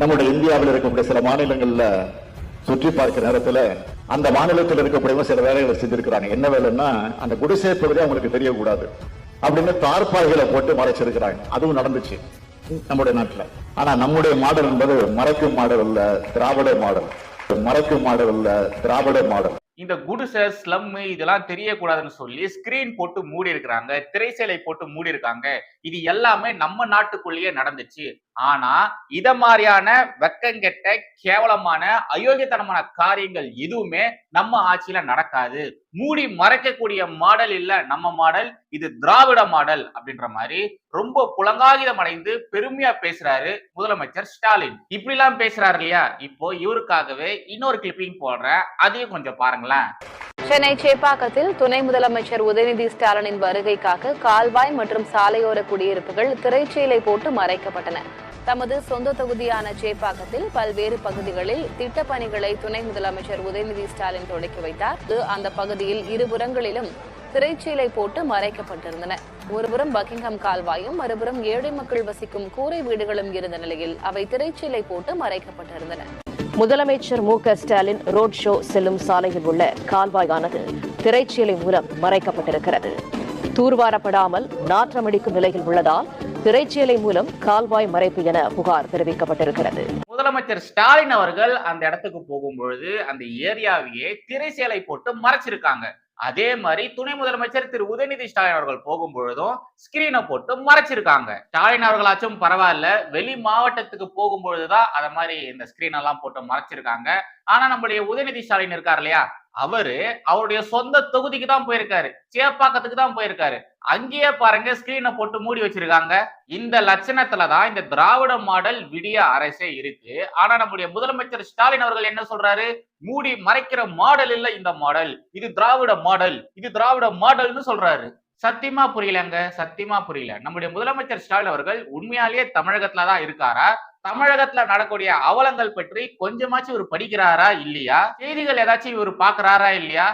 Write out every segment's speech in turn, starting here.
நம்முடைய இந்தியாவில் இருக்கக்கூடிய சில மாநிலங்கள்ல சுற்றி பார்க்கிற நேரத்துல அந்த மாநிலத்தில் இருக்கக்கூடியவங்க சில வேலைகளை செஞ்சிருக்கிறாங்க. என்ன வேலைன்னா அந்த குடிசை பகுதி அவங்களுக்கு தெரியக்கூடாது அப்படின்னு தார்பாய்களை போட்டு மறைச்சிருக்கிறாங்க. அதுவும் நடந்துச்சு நம்முடைய நாட்டில். ஆனா நம்முடைய மாடல் என்பது மறைக்கும் மாடல் அல்ல திராவிட மாடல். மறைக்கும் மாடல் அல்ல திராவிட மாடல். இந்த குடிசை ஸ்லம் இதெல்லாம் தெரியக்கூடாதுன்னு சொல்லி ஸ்கிரீன் போட்டு மூடி இருக்கிறாங்க திரைசேலை போட்டு மூடி இருக்காங்க இது எல்லாமே நம்ம நாட்டுக்குள்ளேயே நடந்துச்சு. ஆனா இத மாதிரியான வெக்கங்கெட்ட கேவலமான அயோக்கியத்தனமான காரியங்கள் எதுவுமே நம்ம ஆட்சியில நடக்காது. மூடி மறைக்கக்கூடிய மாடல் இல்ல நம்ம மாடல் இது திராவிட மாடல் அப்படின்ற மாதிரி ரொம்ப புலங்காகிதம் அடைந்து பெருமையா பேசுறாரு முதலமைச்சர் ஸ்டாலின். இப்படி எல்லாம் பேசுறாரு இல்லையா? இப்போ இவருக்காகவே இன்னொரு கிளிப்பிங் போடுறேன். அதையும் கொஞ்சம் பாருங்களேன். சென்னை சேப்பாக்கத்தில் துணை முதலமைச்சர் உதயநிதி ஸ்டாலினின் வருகைக்காக கால்வாய் மற்றும் சாலையோர குடியிருப்புகள் திரைச்சீலை போட்டு மறைக்கப்பட்டன. தமது சொந்த தொகுதியான சேப்பாக்கத்தில் பல்வேறு பகுதிகளில் திட்டப்பணிகளை துணை முதலமைச்சர் உதயநிதி ஸ்டாலின் தொடக்கி வைத்தார். அந்த பகுதியில் இருபுறங்களிலும் திரைச்சீலை போட்டு மறைக்கப்பட்டிருந்தன. ஒருபுறம் பக்கிங்ஹாம் கால்வாயும் மறுபுறம் ஏழை மக்கள் வசிக்கும் கூரை வீடுகளும் இருந்த நிலையில் அவை திரைச்சீலை போட்டு மறைக்கப்பட்டிருந்தன. முதலமைச்சர் மு க ஸ்டாலின் ரோட் ஷோ செல்லும் சாலையில் உள்ள கால்வாயானது திரைச்சீலை மூலம் மறைக்கப்பட்டிருக்கிறது. தூர்வாரப்படாமல் நாற்றமடிக்கும் நிலையில் உள்ளதால் திரைச்சேலை மூலம் கால்வாய் மறைப்பு என புகார் தெரிவிக்கப்பட்டிருக்கிறது. முதலமைச்சர் ஸ்டாலின் அவர்கள் அந்த இடத்துக்கு போகும் பொழுது அந்த ஏரியாவையே திரைச்சேலை போட்டு மறைச்சிருக்காங்க. அதே மாதிரி துணை முதலமைச்சர் திரு உதயநிதி ஸ்டாலின் அவர்கள் போகும் பொழுதும் ஸ்கிரீனை போட்டு மறைச்சிருக்காங்க. ஸ்டாலின் அவர்களாச்சும் பரவாயில்ல வெளி மாவட்டத்துக்கு போகும் பொழுதுதான் அத மாதிரி இந்த ஸ்கிரீன் எல்லாம் போட்டு மறைச்சிருக்காங்க. ஆனா நம்மளுடைய உதயநிதி ஸ்டாலின் இருக்கார் இல்லையா? அவரு அவருடைய சொந்த தொகுதிக்கு தான் போயிருக்காரு. சேப்பாக்கத்துக்கு தான் போயிருக்காரு. அங்கேயே பாருங்க ஸ்கிரீனை போட்டு மூடி வச்சிருக்காங்க. இந்த லட்சணத்துல தான் இந்த திராவிட மாடல் விடிய அரசே இருக்கு. ஆனா நம்முடைய முதலமைச்சர் ஸ்டாலின் அவர்கள் என்ன சொல்றாரு? மூடி மறைக்கிற மாடல் இல்ல இந்த மாடல். இது திராவிட மாடல். இது திராவிட மாடல்னு சொல்றாரு. சத்தியமா புரியலங்க? சத்தியமா புரியல. நம்முடைய முதலமைச்சர் ஸ்டாலின் அவர்கள் உண்மையாலேயே தமிழகத்துல தான் இருக்காரா? தமிழகத்துல நடக்கூடிய அவலங்கள் பற்றி கொஞ்சமாச்சும் இவர் படிக்கிறாரா இல்லையா? செய்திகள் ஏதாச்சும் இவர் பாக்குறாரா இல்லையா?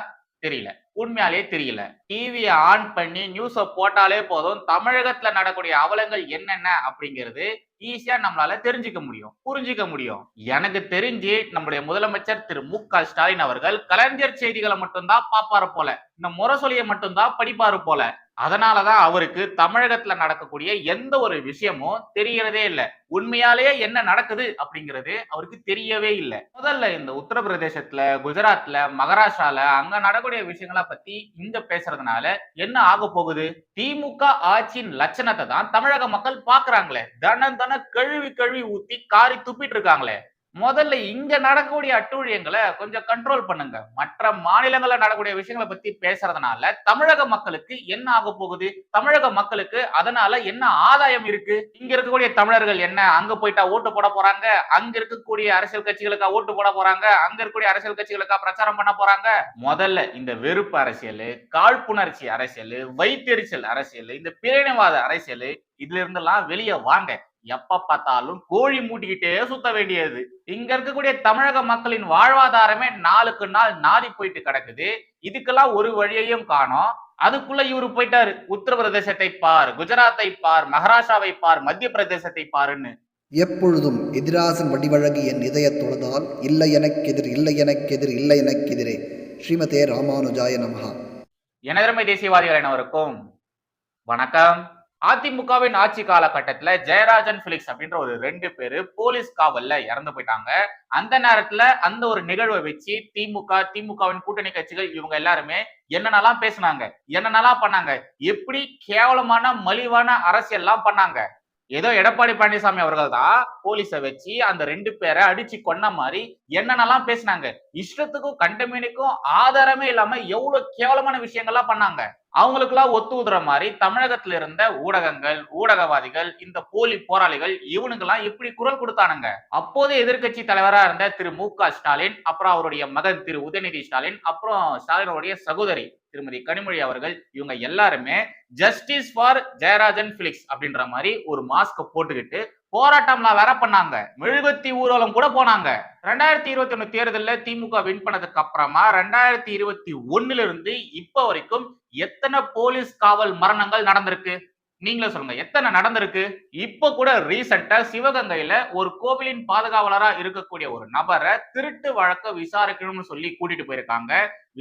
தெரியல. உண்மையாலே தெரியல. டிவியை ஆன் பண்ணி நியூஸ போட்டாலே போதும். தமிழகத்துல நடக்கூடிய அவலங்கள் என்னென்ன அப்படிங்கிறது ஈஸியா நம்மளால தெரிஞ்சுக்க முடியும். புரிஞ்சுக்க முடியும். எனக்கு தெரிஞ்சு நம்முடைய முதலமைச்சர் திரு மு க ஸ்டாலின் அவர்கள் கலைஞர் செய்திகளை மட்டும்தான் பாப்பாரு போல. இந்த முரசொலியை மட்டும்தான் படிப்பாரு போல. அதனாலதான் அவருக்கு தமிழகத்துல நடக்கக்கூடிய எந்த ஒரு விஷயமும் தெரியறதே இல்லை. உண்மையாலேயே என்ன நடக்குது அப்படிங்கிறது அவருக்கு தெரியவே இல்லை. முதல்ல இந்த உத்தரப்பிரதேசத்துல குஜராத்ல மகாராஷ்டிரால அங்க நடக்கக்கூடிய விஷயங்களை பத்தி இங்க பேசுறதுனால என்ன ஆக போகுது? திமுக ஆட்சியின் லட்சணத்தை தான் தமிழக மக்கள் பாக்குறாங்களே. தன தன கழுவி கழுவி ஊத்தி காரி துப்பிட்டு இருக்காங்களே. முதல்ல இங்க நடக்கக்கூடிய அட்டூழியங்களை கொஞ்சம் கண்ட்ரோல் பண்ணுங்க. மற்ற மாநிலங்கள்ல நடக்கக்கூடிய விஷயங்களை பத்தி பேசுறதுனால தமிழக மக்களுக்கு என்ன ஆக போகுது? தமிழக மக்களுக்கு அதனால என்ன ஆதாயம் இருக்கு? இங்க இருக்கக்கூடிய தமிழர்கள் என்ன? அங்க போயிட்டா ஓட்டு போட போறாங்க? அங்க இருக்கக்கூடிய அரசியல் கட்சிகளுக்கா ஓட்டு போட போறாங்க? அங்க இருக்கக்கூடிய அரசியல் கட்சிகளுக்கா பிரச்சாரம் பண்ண போறாங்க? முதல்ல இந்த வெறுப்பு அரசியல் காழ்ப்புணர்ச்சி அரசியல் வைத்தெரிச்சல் அரசியல் இந்த பிரிவினைவாத அரசியல் இதுல இருந்தெல்லாம் வெளியே வாங்க. எப்ப பார்த்தாலும் கோழி மூட்டிக்கிட்டே சுத்த வேண்டியது. இங்க இருக்கக்கூடிய தமிழக மக்களின் வாழ்வாதாரமே நாளுக்கு நாள் நாடி போயிட்டு கிடக்குது. இதுக்கெல்லாம் ஒரு வழியையும் காணோம். அதுக்குள்ள இவரு போயிட்டாரு. உத்தரப்பிரதேசத்தை பார் குஜராத்தை பார் மகாராஷ்டிராவை பார் மத்திய பிரதேசத்தை பாருன்னு. எப்பொழுதும் எதிராசன் வடிவழகு என் இதயத் தொழுதால் இல்லை எனக்கெதிர் இல்லை எனக்கெதிர் இல்லை எனக்கெதிரே. ஸ்ரீமதே ராமானுஜாய நமஹா. எனதருமை தேசியவாதிகள் அனைவருக்கும் வணக்கம். அதிமுகவின் ஆட்சி காலகட்டத்துல ஜெயராஜன் பிலிக்ஸ் அப்படின்ற ஒரு ரெண்டு பேரு போலீஸ் காவல்ல இறந்து போயிட்டாங்க. அந்த நேரத்துல அந்த ஒரு நிகழ்வை வச்சு திமுக திமுகவின் கூட்டணி கட்சிகள் இவங்க எல்லாருமே என்னென்னலாம் பேசினாங்க? என்னென்னலாம் பண்ணாங்க? எப்படி கேவலமான மலிவான அரசியல்லாம் பண்ணாங்க? ஏதோ எடப்பாடி பழனிசாமி அவர்கள் தான் போலீஸை வச்சு அந்த ரெண்டு பேரை அடிச்சு கொன்ன மாதிரி என்னென்னலாம் பேசினாங்க? இஷ்டத்துக்கும் கண்டமீனுக்கும் ஆதாரமே இல்லாம எவ்வளவு கேவலமான விஷயங்கள்லாம் பண்ணாங்க. அவங்களுக்கெல்லாம் ஒத்து உதுற மாதிரி தமிழகத்துல இருந்த ஊடகங்கள் ஊடகவாதிகள் இந்த போலி போராளிகள் இவனுங்கெல்லாம் இப்படி குரல் கொடுத்தானுங்க. அப்போது எதிர்க்கட்சி தலைவரா இருந்த திரு மு க ஸ்டாலின் அப்புறம் அவருடைய மகன் திரு உதயநிதி ஸ்டாலின் அப்புறம் ஸ்டாலினுடைய சகோதரி திருமதி கனிமொழி அவர்கள் இவங்க எல்லாருமே ஜஸ்டிஸ் ஃபார் ஜெயராஜன் பிலிக்ஸ் அப்படின்ற மாதிரி ஒரு மாஸ்க் போட்டுக்கிட்டு போராட்டம்லாம் வேற பண்ணாங்க. மெழுகுத்தி ஊர்வலம் கூட போனாங்க. ரெண்டாயிரத்தி இருபத்தி ஒண்ணு தேர்தலில் திமுக வின் பண்ணதுக்கு அப்புறமா ரெண்டாயிரத்தி இருபத்தி ஒண்ணுல இருந்து இப்ப வரைக்கும் எத்தனை போலீஸ் காவல் மரணங்கள் நடந்திருக்கு? நீங்களே சொல்லுங்க எத்தனை நடந்திருக்கு? இப்ப கூட ரீசெண்டா சிவகங்கையில ஒரு கோவிலின் பாதுகாவலரா இருக்கக்கூடிய ஒரு நபரை திருட்டு வழக்க விசாரிக்கணும்னு சொல்லி கூட்டிட்டு போயிருக்காங்க.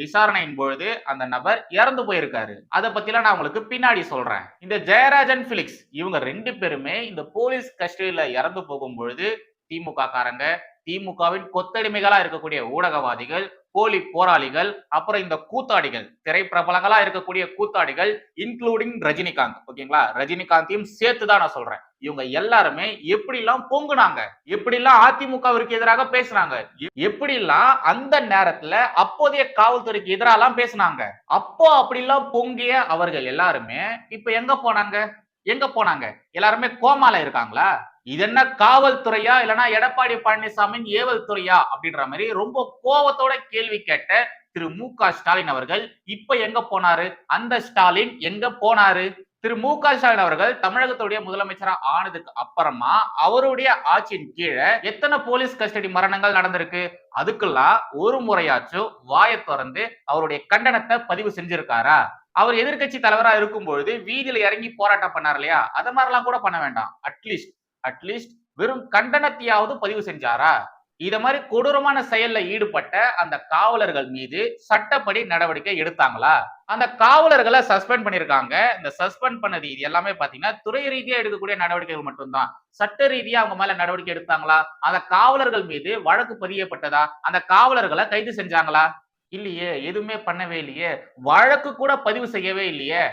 விசாரணையின் பொழுது அந்த நபர் இறந்து போயிருக்காரு. அதை பத்திலாம் நான் உங்களுக்கு பின்னாடி சொல்றேன். இந்த ஜெயராஜன் பிலிக்ஸ் இவங்க ரெண்டு பேருமே இந்த போலீஸ் கஸ்டடியில இறந்து போகும் பொழுது திமுக காரங்க திமுகவின் கொத்தடிமைகளா இருக்கக்கூடிய ஊடகவாதிகள் போலி போராளிகள் அப்புறம் இந்த கூத்தாடிகள் திரைப்பிரபலங்களா இருக்கக்கூடிய கூத்தாடிகள் இன்க்ளூடிங் ரஜினிகாந்த். ஓகேங்களா? ரஜினிகாந்தையும் சேர்த்து தான் நான் சொல்றேன். இவங்க எல்லாருமே எப்படிலாம் பொங்குனாங்க? எப்படிலாம் அதிமுகவிற்கு எதிராக பேசுனாங்க? எ- எப்படிலாம் அந்த நேரத்துல அப்போதைய காவல்துறைக்கு எதிராலாம் பேசுனாங்க? அப்போ அப்படிலாம் பொங்கிய அவர்கள் எல்லாருமே இப்ப எங்க போனாங்க? எங்க போனாங்க? எல்லாருமே கோமால இருக்காங்களா? இது என்ன காவல்துறையா? இல்லனா எடப்பாடி பழனிசாமியின் ஏவல் துறையா அப்படின்ற மாதிரி ரொம்ப கோவத்தோட கேள்வி கேட்ட திரு மு க ஸ்டாலின் அவர்கள் இப்ப எங்க போனாரு? அந்த ஸ்டாலின் எங்க போனாரு? திரு மு க ஸ்டாலின் அவர்கள் தமிழகத்துடைய முதலமைச்சரா ஆனதுக்கு அப்புறமா அவருடைய ஆட்சியின் கீழே எத்தனை போலீஸ் கஸ்டடி மரணங்கள் நடந்திருக்கு? அதுக்கெல்லாம் ஒரு முறையாச்சும் வாயை திறந்து அவருடைய கண்டனத்தை பதிவு செஞ்சிருக்காரா? அவர் எதிர்க்கட்சி தலைவரா இருக்கும் பொழுது வீதியில இறங்கி போராட்டம் பண்ணார் இல்லையா? அத மாதிரிலாம் கூட பண்ண வேண்டாம். அட்லீஸ்ட் அட்லீஸ்ட் வெறும் கண்டனத்தையாவது பதிவு செஞ்சாரா? இத மாதிரி கொடூரமான செயல்ல ஈடுபட்ட அந்த காவலர்கள் மீது சட்டப்படி நடவடிக்கை எடுத்தாங்களா? அந்த காவலர்களை சஸ்பெண்ட் பண்ணிருக்காங்க. இந்த சஸ்பெண்ட் பண்ணது இது எல்லாமே பாத்தீங்கன்னா துறை ரீதியா எடுக்கக்கூடிய நடவடிக்கைகள் மட்டும்தான். சட்ட ரீதியா அவங்க மேல நடவடிக்கை எடுத்தாங்களா? அந்த காவலர்கள் மீது வழக்கு பதியப்பட்டதா? அந்த காவலர்களை கைது செஞ்சாங்களா? இல்லையே எதுவுமே பண்ணவே இல்லையே. வழக்கு கூட பதிவு செய்யவே இல்லையே.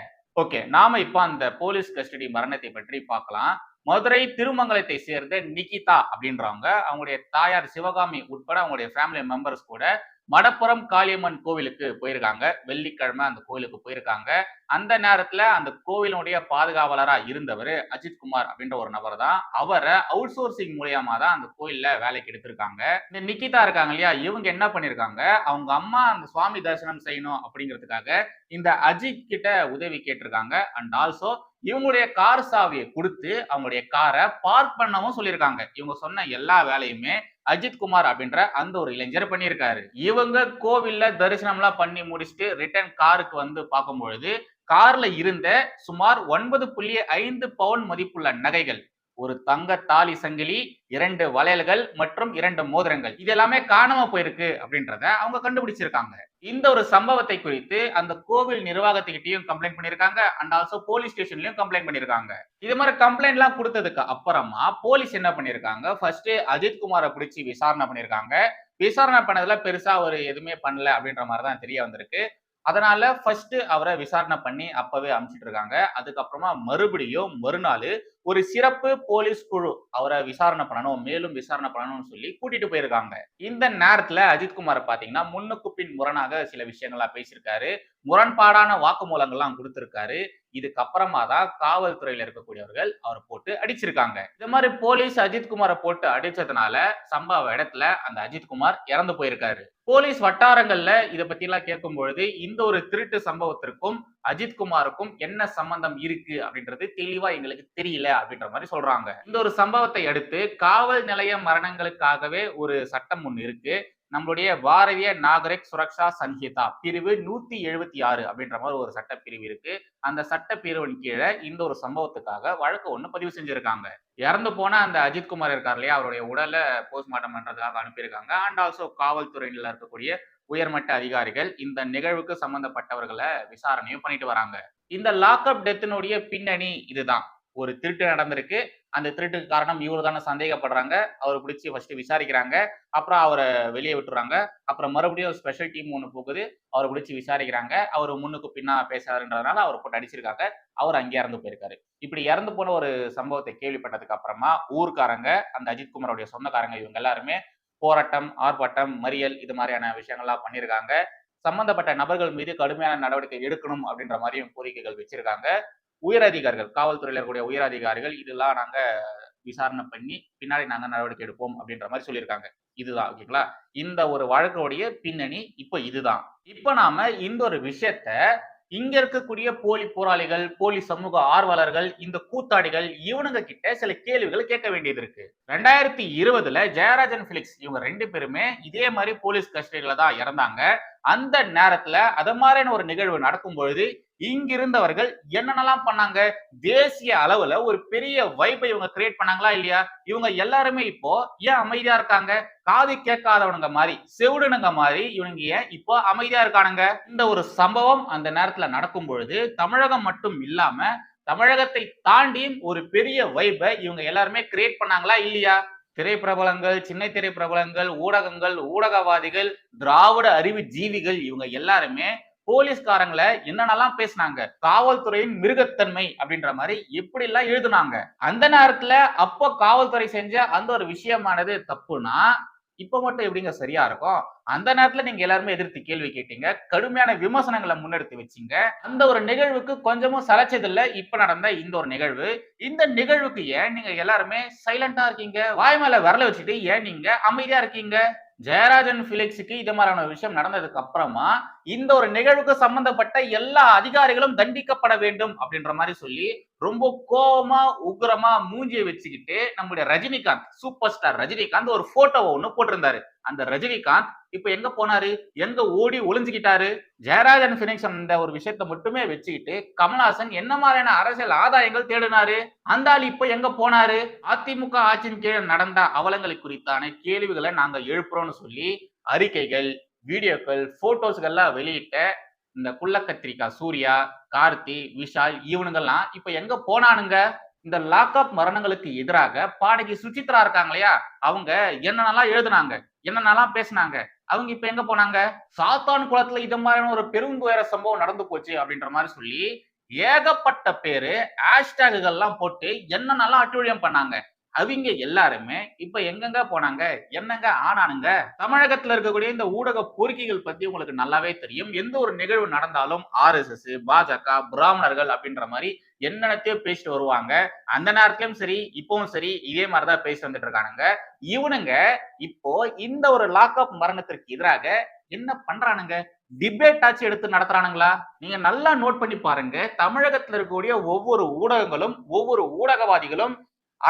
ஓகே நாம இப்ப அந்த போலீஸ் கஸ்டடி மரணத்தை பற்றி பார்க்கலாம். மதுரை திருமங்கலத்தை சேர்ந்த நிகிதா அப்படின்றவங்க அவங்களுடைய தாயார் சிவகாமி உட்பட அவங்களுடைய ஃபேமிலி மெம்பர்ஸ் கூட மடப்புறம் காளியம்மன் கோவிலுக்கு போயிருக்காங்க. வெள்ளிக்கிழமை அந்த கோவிலுக்கு போயிருக்காங்க. அந்த நேரத்துல அந்த கோவிலுடைய பாதுகாவலரா இருந்தவர் அஜித் குமார் அப்படின்ற ஒரு நபர் தான் அவரை அவுட் சோர்சிங் மூலியமா தான் அந்த கோயில்ல வேலைக்கு எடுத்திருக்காங்க. இந்த நிக்கிதா இருக்காங்க இல்லையா? இவங்க என்ன பண்ணிருக்காங்க? அவங்க அம்மா அந்த சுவாமி தரிசனம் செய்யணும் அப்படிங்கிறதுக்காக இந்த அஜித் கிட்ட உதவி கேட்டிருக்காங்க. அண்ட் ஆல்சோ இவங்களுடைய கார் சாவியை கொடுத்து அவங்களுடைய காரை பார்க் பண்ணவும் சொல்லியிருக்காங்க. இவங்க சொன்ன எல்லா வேலையுமே அஜித் குமார் அப்படின்ற அந்த ஒரு இளைஞர் பண்ணியிருக்காரு. இவங்க கோவில்ல தரிசனம்லாம் பண்ணி முடிச்சுட்டு ரிட்டர்ன் காருக்கு வந்து பார்க்கும் பொழுது கார்ல இருந்த சுமார் ஒன்பது புள்ளி ஐந்து பவுன் மதிப்புள்ள நகைகள். ஒரு தங்க தாலி சங்கிலி இரண்டு வளையல்கள் மற்றும் இரண்டு மோதிரங்கள். இது எல்லாமே காணாம போயிருக்கு அப்படின்றத அவங்க கண்டுபிடிச்சிருக்காங்க. இந்த ஒரு சம்பவத்தை குறித்து அந்த கோவில் நிர்வாகத்துக்கிட்டையும் கம்ப்ளைண்ட் பண்ணிருக்காங்க அண்ட் ஆல்சோ போலீஸ் ஸ்டேஷன்லயும் கம்ப்ளைண்ட் பண்ணிருக்காங்க இது மாதிரி கம்ப்ளைண்ட் எல்லாம் கொடுத்ததுக்கு அப்புறமா போலீஸ் என்ன பண்ணிருக்காங்க ஃபர்ஸ்ட் அஜித் குமாரை பிடிச்சி விசாரணை பண்ணிருக்காங்க விசாரணை பண்ணதுல பெருசா ஒரு எதுவுமே பண்ணல அப்படின்ற மாதிரி தான் தெரிய வந்திருக்கு. அதனால ஃபர்ஸ்ட் அவரை விசாரணை பண்ணி அப்பவே அனுப்பிச்சிட்டு இருக்காங்க. அதுக்கப்புறமா மறுபடியும் மறுநாள் ஒரு சிறப்பு போலீஸ் குழு அவரை விசாரணை பண்ணணும் மேலும் விசாரணை பண்ணணும்னு சொல்லி கூட்டிட்டு போயிருக்காங்க. இந்த நேரத்துல அஜித்குமார் பாத்தீங்கன்னா முன்னுக்கு பின் முரணாக சில விஷயங்கள்லாம் பேசியிருக்காரு. முரண்பாடான வாக்குமூலங்கள்லாம் கொடுத்திருக்காரு. இதுக்கப்புறமா தான் காவல்துறையில இருக்கக்கூடியவர்கள் அவரை போட்டு அடிச்சிருக்காங்க. இந்த மாதிரி போலீஸ் அஜித்குமாரை போட்டு அடிச்சதுனால சம்பவ இடத்துல அந்த அஜித்குமார் இறந்து போயிருக்காரு. போலீஸ் வட்டாரங்கள்ல இதை பத்தி எல்லாம் கேட்கும் பொழுது இந்த ஒரு திருட்டு சம்பவத்திற்கும் அஜித்குமாருக்கும் என்ன சம்பந்தம் இருக்கு அப்படின்றது தெளிவா எங்களுக்கு தெரியல அப்படின்ற மாதிரி சொல்றாங்க. இந்த ஒரு சம்பவத்தை அடுத்து காவல் நிலைய மரணங்களுக்காகவே ஒரு சட்டம் ஒண்ணு இருக்கு. நம்மளுடைய பாரதிய நாகரிக் சுரக்ஷா சங்கீதா பிரிவு நூத்தி எழுபத்தி ஆறு அப்படின்ற மாதிரி ஒரு சட்ட பிரிவு இருக்கு. அந்த சட்ட பிரிவின் கீழே இந்த ஒரு சம்பவத்துக்காக வழக்கு ஒன்று பதிவு செஞ்சிருக்காங்க. இறந்து போன அந்த அஜித்குமார் இருக்கார் இல்லையா? அவருடைய உடலை போஸ்ட்மார்ட்டம் பண்றதுக்காக அனுப்பியிருக்காங்க. அண்ட் ஆல்சோ காவல்துறையில இருக்கக்கூடிய உயர்மட்ட அதிகாரிகள் இந்த நிகழ்வுக்கு சம்பந்தப்பட்டவர்களை விசாரணையும் பண்ணிட்டு வராங்க. இந்த லாக்அப் டெத்தினுடைய பின்னணி இதுதான். ஒரு திருட்டு நடந்திருக்கு. அந்த திருட்டுக்கு காரணம் இவரு தானே சந்தேகப்படுறாங்க. அவர் பிடிச்சி ஃபர்ஸ்ட் விசாரிக்கிறாங்க. அப்புறம் அவரை வெளியே விட்டுறாங்க. அப்புறம் மறுபடியும் ஸ்பெஷல் டீம் ஒன்று போகுது. அவரை பிடிச்சி விசாரிக்கிறாங்க. அவர் முன்னுக்கு பின்னா பேசாருன்றதுனால அவர் போட்டு அடிச்சிருக்காங்க. அவர் அங்கே இறந்து போயிருக்காரு. இப்படி இறந்து போன ஒரு சம்பவத்தை கேள்விப்பட்டதுக்கு அப்புறமா ஊர்க்காரங்க அந்த அஜித்குமாரோடைய சொந்தக்காரங்க இவங்க எல்லாருமே போராட்டம் ஆர்ப்பாட்டம் மறியல் இது மாதிரியான விஷயங்கள்லாம் பண்ணியிருக்காங்க சம்பந்தப்பட்ட நபர்கள் மீது கடுமையான நடவடிக்கை எடுக்கணும் அப்படின்ற மாதிரியும் கோரிக்கைகள் வச்சிருக்காங்க. உயர் அதிகாரிகள் காவல்துறையில் இருக்கக்கூடிய உயர் அதிகாரிகள் இதெல்லாம் நாங்க விசாரணை பண்ணி பின்னாடி நாங்க நடவடிக்கை எடுப்போம் அப்படின்ற மாதிரி சொல்லியிருக்காங்க இதுதான் ஓகேங்களா இந்த ஒரு வழக்குடைய பின்னணி இப்போ இதுதான். இப்போ நாம இந்த ஒரு விஷயத்த இங்க இருக்கக்கூடிய போலி போராளிகள் போலி சமூக ஆர்வலர்கள் இந்த கூத்தாடிகள் இவனுங்க கிட்ட சில கேள்விகள் கேட்க வேண்டியது இருக்கு. ரெண்டாயிரத்தி இருபதுல ஜெயராஜன் பிலிக்ஸ் இவங்க ரெண்டு பேருமே இதே மாதிரி போலீஸ் கஸ்டடியில தான் இறந்தாங்க. அந்த நேரத்துல அது மாதிரியான ஒரு நிகழ்வு நடக்கும் பொழுது இங்கிருந்தவர்கள் என்னென்னலாம் பண்ணாங்க? தேசிய அளவுல ஒரு பெரிய வைப்பை இவங்க கிரியேட் பண்ணாங்களா இல்லையா? இவங்க எல்லாருமே இப்போ ஏன் அமைதியா இருக்காங்க? காது கேட்காதவனுங்க மாதிரி செவிடுனுங்க மாதிரி இவனுங்க ஏன் இப்போ அமைதியா இருக்கானுங்க? இந்த ஒரு சம்பவம் அந்த நேரத்துல நடக்கும் பொழுது தமிழகம் மட்டும் இல்லாம தமிழகத்தை தாண்டியும் ஒரு பெரிய வைப்பை இவங்க எல்லாருமே கிரியேட் பண்ணாங்களா இல்லையா? திரைப்பிரபலங்கள் சின்ன திரைப்பிரபலங்கள் ஊடகங்கள் ஊடகவாதிகள் திராவிட அறிவு ஜீவிகள் இவங்க எல்லாருமே போலீஸ்காரங்களை என்னென்னலாம் பேசினாங்க? காவல்துறையின் மிருகத்தன்மை அப்படின்ற மாதிரி எப்படி எல்லாம் எழுதுனாங்க? அந்த நேரத்துல அப்போ காவல்துறை செஞ்ச அந்த ஒரு விஷயமானது தப்புனா இப்ப மட்டும் எப்படிங்க சரியா இருக்கும்? அந்த நேரத்துல நீங்க எல்லாருமே எதிர்த்து கேள்வி கேட்டீங்க. கடுமையான விமர்சனங்களை முன்னெடுத்து வச்சீங்க. அந்த ஒரு நிகழ்வுக்கு கொஞ்சமும் சலைச்சதில்ல. இப்ப நடந்த இந்த ஒரு நிகழ்வு. இந்த நிகழ்வுக்கு ஏன் நீங்க எல்லாருமே சைலண்டா இருக்கீங்க? வாய் மேல வரல வச்சுட்டு ஏன் நீங்க அமைதியா இருக்கீங்க? ஜெயராஜன் பிலிக்ஸுக்கு இது மாதிரியான விஷயம் நடந்ததுக்கு அப்புறமா இந்த ஒரு நிகழ்வுக்கு சம்பந்தப்பட்ட எல்லா அதிகாரிகளும் தண்டிக்கப்பட வேண்டும் அப்படின்ற மாதிரி சொல்லி ரொம்ப கோபமா உக்ரமா மூஞ்சியை வச்சுக்கிட்டு நம்முடைய ரஜினிகாந்த் சூப்பர் ஸ்டார் ரஜினிகாந்த் ஒரு போட்டோவை ஒண்ணு போட்டிருந்தாரு. அந்த ரஜினிகாந்த் இப்ப எங்க போனாரு? எங்க ஓடி ஒளிஞ்சுக்கிட்டாரு? ஜெயராஜன் பினிக்ஸ் அந்த ஒரு விஷயத்த மட்டுமே வச்சுக்கிட்டு கமல்ஹாசன் என்ன மாதிரியான அரசியல் ஆதாயங்கள் தேடினாரு? அந்த ஆள் இப்ப எங்க போனாரு? அதிமுக ஆட்சியின் கீழே நடந்த அவலங்களை குறித்தான கேள்விகளை நாங்க எழுப்புறோம்னு சொல்லி அறிக்கைகள் வீடியோக்கள் போட்டோஸ்கள்லாம் வெளியிட்ட இந்த குள்ள கத்திரிக்காய் சூர்யா கார்த்தி விஷால் இவனுங்கெல்லாம் இப்ப எங்க போனானுங்க? இந்த லாக்அப் மரணங்களுக்கு எதிராக பாடகி சுசித்ரா இருக்காங்க இல்லையா அவங்க என்னென்னலாம் எழுதுனாங்க? என்னென்னலாம் பேசினாங்க? அவங்க இப்ப எங்க போனாங்க? சாத்தான் குளத்துல இது மாதிரியான ஒரு பெருந்துயர சம்பவம் நடந்து போச்சு அப்படின்ற மாதிரி சொல்லி ஏகப்பட்ட பேரு ஹேஷ்டேகுகள்லாம் போட்டு என்னென்னலாம் அட்டுழியம் பண்ணாங்க? அவங்க எல்லாருமே இப்ப எங்கெங்க போனாங்க என்னங்க ஆனானுங்க? தமிழகத்துல இருக்கக்கூடிய இந்த ஊடக கோரிக்கைகள் பத்தி உங்களுக்கு நல்லாவே தெரியும். எந்த ஒரு நிகழ்வு நடந்தாலும் ஆர்எஸ்எஸ் பாஜக பிராமணர்கள் அப்படின்ற மாதிரி என்னென்னத்தையோ பேசிட்டு வருவாங்க. அந்த நேரத்திலயும் சரி இப்பவும் சரி இதே மாதிரிதான் பேசி வந்துட்டு இருக்கானுங்க. இவனுங்க இப்போ இந்த ஒரு லாக்அப் மரணத்திற்கு எதிராக என்ன பண்றானுங்க? டிபேட் ஆச்சு எடுத்து நடத்துறானுங்களா? நீங்க நல்லா நோட் பண்ணி பாருங்க. தமிழகத்துல இருக்கக்கூடிய ஒவ்வொரு ஊடகங்களும் ஒவ்வொரு ஊடகவாதிகளும்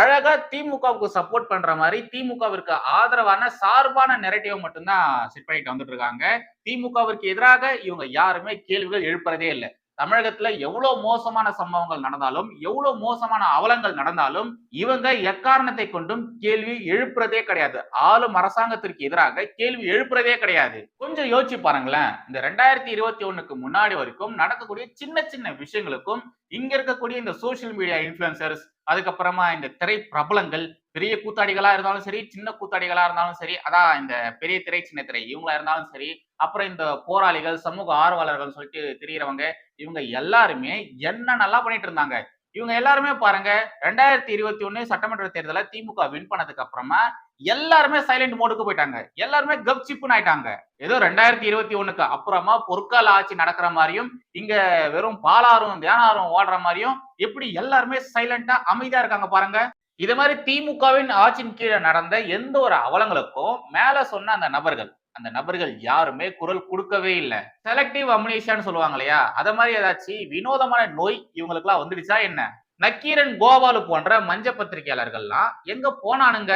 அழகா திமுகவுக்கு சப்போர்ட் பண்ற மாதிரி திமுகவிற்கு ஆதரவான சார்பான நெரட்டிவ மட்டும்தான் செட் பண்ணிட்டு வந்துட்டு இருக்காங்க. திமுகவிற்கு எதிராக இவங்க யாருமே கேள்விகள் எழுப்புறதே இல்லை. தமிழகத்துல எவ்வளவு மோசமான சம்பவங்கள் நடந்தாலும் எவ்வளவு மோசமான அவலங்கள் நடந்தாலும் இவங்க எக்காரணத்தை கொண்டும் கேள்வி எழுப்புறதே கிடையாது. ஆளும் அரசாங்கத்திற்கு எதிராக கேள்வி எழுப்புறதே கிடையாது. கொஞ்சம் யோசிச்சு பாருங்களேன். இந்த ரெண்டாயிரத்தி இருபத்தி ஒண்ணுக்கு முன்னாடி வரைக்கும் நடக்கக்கூடிய சின்ன சின்ன விஷயங்களுக்கும் இங்க இருக்கக்கூடிய இந்த சோசியல் மீடியா இன்ஃபுளுசர்ஸ் அதுக்கப்புறமா இந்த திரை பிரபலங்கள் பெரிய கூத்தாடிகளா இருந்தாலும் சரி சின்ன கூத்தாடிகளா இருந்தாலும் சரி அதான் இந்த பெரிய திரை சின்ன திரை இவங்களா இருந்தாலும் சரி அப்புறம் இந்த போராளிகள் சமூக ஆர்வலர்கள் சொல்லிட்டு தெரியறவங்க இவங்க எல்லாருமே என்ன நல்லா பண்ணிட்டு இருந்தாங்க. இவங்க எல்லாருமே பாருங்க ரெண்டாயிரத்தி இருபத்தி ஒண்ணு சட்டமன்ற தேர்தலை திமுக வின் பண்ணதுக்கு அப்புறமா எல்லாருமே சைலண்ட் மோடுக்கு போயிட்டாங்க. எல்லாருமே கப் சிப்புன்னு ஆயிட்டாங்க. ஏதோ ரெண்டாயிரத்தி இருபத்தி ஒண்ணுக்கு அப்புறமா பொற்கால ஆட்சி நடக்கிற மாதிரியும் இங்க வெறும் பாலாரும் தியானாரும் ஓடுற மாதிரியும் எப்படி எல்லாருமே சைலண்டா அமைதியா இருக்காங்க பாருங்க. இது மாதிரி திமுகவின் ஆட்சியின் கீழே நடந்த எந்த ஒரு அவலங்களுக்கும் மேல சொன்ன அந்த நபர்கள் அந்த நபர்கள் யாருமே குரல் கொடுக்கவே இல்லை. செலக்டிவ் அம்னேஷியான்னு சொல்லுவாங்க இல்லையா? அத மாதிரி ஏதாச்சும் வினோதமான நோய் இவங்களுக்குலாம் வந்துடுச்சா என்ன? நக்கீரன் கோபாலு போன்ற மஞ்ச பத்திரிகையாளர்கள்லாம் எங்க போனானுங்க?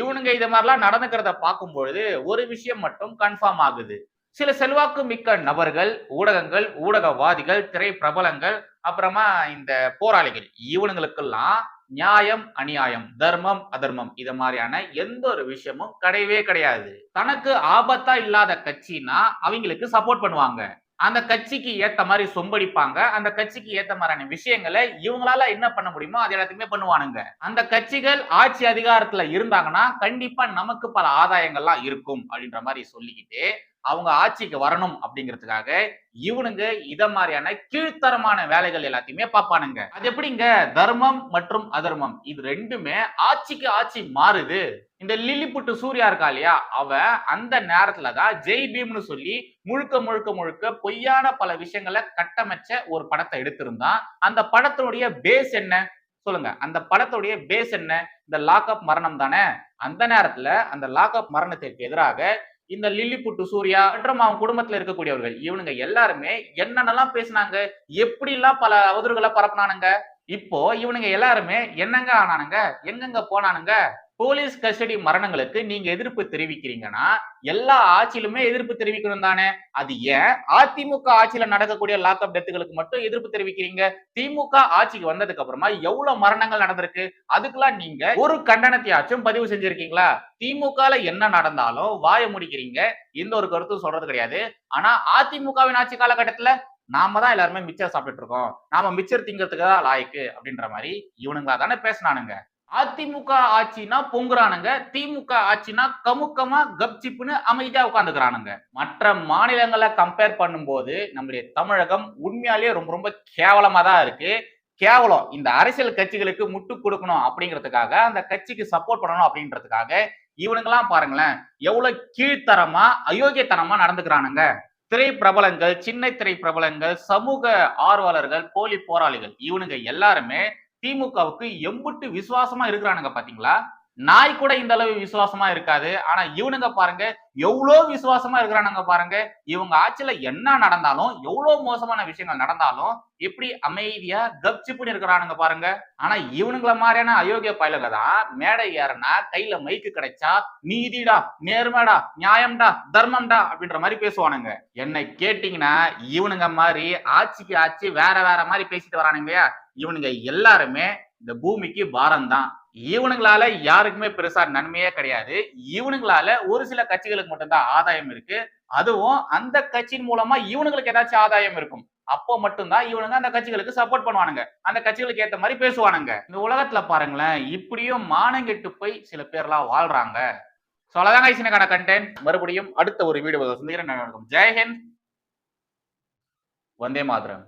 இவனுங்க இது மாதிரிலாம் நடந்துக்கிறத பார்க்கும்பொழுது ஒரு விஷயம் மட்டும் கன்ஃபார்ம் ஆகுது. சில செல்வாக்கு மிக்க நபர்கள் ஊடகங்கள் ஊடகவாதிகள் திரை பிரபலங்கள் அப்புறமா இந்த போராளிகள் இவனுங்களுக்கெல்லாம் நியாயம் அநியாயம் தர்மம் அதர்மம் இது மாதிரியான எந்த ஒரு விஷயமும் கிடையவே கிடையாது. தனக்கு ஆபத்தா இல்லாத கட்சினா அவங்களுக்கு சப்போர்ட் பண்ணுவாங்க. அந்த கட்சிக்கு ஏத்த மாதிரி சொம்படிப்பாங்க. அந்த கட்சிக்கு ஏத்த மாதிரியான விஷயங்களை இவங்களால என்ன பண்ண முடியுமோ அது எல்லாத்தையுமே பண்ணுவானுங்க. அந்த கட்சிகள் ஆட்சி அதிகாரத்துல இருந்தாங்கன்னா கண்டிப்பா நமக்கு பல ஆதாயங்கள்லாம் இருக்கும் அப்படின்ற மாதிரி சொல்லிக்கிட்டு அவங்க ஆட்சிக்கு வரணும் அப்படிங்கிறதுக்காக இவனுங்க இத மாதிரியான கீழ்த்தரமான வேலைகள் எல்லாத்தையுமே பார்ப்பானுங்க. அது எப்படிங்க? தர்மம் மற்றும் அதர்மம். இது ரெண்டுமே ஆட்சிக்கு ஆட்சி மாறுது. இந்த லில்லிபுட்டு சூர்யா இருக்கா இல்லையா? அவ அந்த நேரத்துல தான் ஜெய் பீம்னு சொல்லி முழுக்க முழுக்க முழுக்க பொய்யான பல விஷயங்களை கட்டமைச்ச ஒரு படத்தை எடுத்திருந்தான். அந்த படத்தினுடைய பேஸ் என்ன? சொல்லுங்க. அந்த படத்துடைய பேஸ் என்ன? இந்த லாக்அப் மரணம் தானே? அந்த நேரத்துல அந்த லாக்அப் மரணத்திற்கு எதிராக இந்த லில்லி புட்டு சூர்யா மற்றும் அவன் குடும்பத்துல இருக்கக்கூடியவர்கள் இவனுங்க எல்லாருமே என்னென்னலாம் பேசினாங்க? எப்படி எல்லாம் பல அவதூறுகளை பரப்புனானுங்க? இப்போ இவனுங்க எல்லாருமே என்னங்க ஆனானுங்க? எங்கெங்க போனானுங்க? போலீஸ் கஸ்டடி மரணங்களுக்கு நீங்க எதிர்ப்பு தெரிவிக்கிறீங்கன்னா எல்லா ஆட்சியிலுமே எதிர்ப்பு தெரிவிக்கணும் தானே? அது ஏன்? அதிமுக ஆட்சியில நடக்கக்கூடிய லாக்அப் டெத்துகளுக்கு மட்டும் எதிர்ப்பு தெரிவிக்கிறீங்க? திமுக ஆட்சிக்கு வந்ததுக்கு அப்புறமா எவ்வளவு மரணங்கள் நடந்திருக்கு? அதுக்கெல்லாம் நீங்க ஒரு கண்டனத்தையாச்சும் பதிவு செஞ்சிருக்கீங்களா? திமுகல என்ன நடந்தாலும் வாய முடிக்கிறீங்க. எந்த ஒரு கருத்தும் சொல்றது கிடையாது. ஆனா அதிமுகவின் ஆட்சி காலகட்டத்துல நாம தான் எல்லாருமே மிச்சர் சாப்பிட்டுட்டு இருக்கோம். நாம மிச்சர் திங்கிறதுக்கு தான் லாய்க்கு அப்படின்ற மாதிரி இவனுங்களா தானே பேசினானுங்க. அதிமுக ஆட்சினா பொங்குறானுங்க திமுக ஆட்சினா கமுக்கமா கப்சிப்புன்னு அமைதியா உட்காந்துக்கிறானுங்க. மற்ற மாநிலங்களை கம்பேர் பண்ணும்போது நம்முடைய தமிழகம் உண்மையாலேயே ரொம்ப ரொம்ப கேவலமா தான் இருக்கு. கேவலம் இந்த அரசியல் கட்சிகளுக்கு முட்டு கொடுக்கணும் அப்படிங்கிறதுக்காக அந்த கட்சிக்கு சப்போர்ட் பண்ணணும் அப்படின்றதுக்காக இவனுங்கெல்லாம் பாருங்களேன் எவ்வளவு கீழ்த்தரமா அயோக்கியத்தனமா நடந்துக்கிறானுங்க. திரை பிரபலங்கள் சின்ன திரை பிரபலங்கள் சமூக ஆர்வலர்கள் போலி போராளிகள் இவனுங்க எல்லாருமே திமுகவுக்கு எம்புட்டு விசுவாசமா இருக்கிறானுங்க பாத்தீங்களா? நாய் கூட இந்த அளவு விசுவாசமா இருக்காது. ஆனா இவனுங்க பாருங்க எவ்வளோ விசுவாசமா இருக்கிறானுங்க பாருங்க. இவங்க ஆட்சியில என்ன நடந்தாலும் எவ்வளவு மோசமான விஷயங்கள் நடந்தாலும் எப்படி அமைதியா கப்சிப்புன்னு இருக்கிறானுங்க பாருங்க. ஆனா இவனுங்கள மாதிரியான அயோக்கிய பயலுங்க தான் மேடை ஏறனா கையில மைக்கு கிடைச்சா நீதிடா நேர்மைடா நியாயம்டா தர்மம்டா அப்படின்ற மாதிரி பேசுவானுங்க. என்னை கேட்டீங்கன்னா இவனுங்க மாதிரி ஆட்சிக்கு ஆட்சி வேற வேற மாதிரி பேசிட்டு வரானுங்க இவனுங்க எல்லாருமே இந்த பூமிக்கு பாரம்தான். இவனுங்களால யாருக்குமே பெருசா நன்மையே கிடையாது. இவனுங்களால ஒரு சில கட்சிகளுக்கு மட்டும்தான் ஆதாயம் இருக்கு. அதுவும் அந்த கட்சியின் மூலமா இவனுங்களுக்கு ஏதாச்சும் ஆதாயம் இருக்கும். அப்போ மட்டும்தான் இவனுங்க அந்த கட்சிகளுக்கு சப்போர்ட் பண்ணுவானுங்க. அந்த கட்சிகளுக்கு ஏத்த மாதிரி பேசுவானுங்க. இந்த உலகத்துல பாருங்களேன் இப்படியும் மானங்கெட்டு போய் சில பேர்லாம் வாழ்றாங்க. ஸோ அவ்வளோதாங்க ஐசினுக்கான கண்டென்ட் மறுபடியும் அடுத்த ஒரு வீடியோ சந்திக்கிறேன். ஜெயஹிந்த் வந்தே மாதிரம்.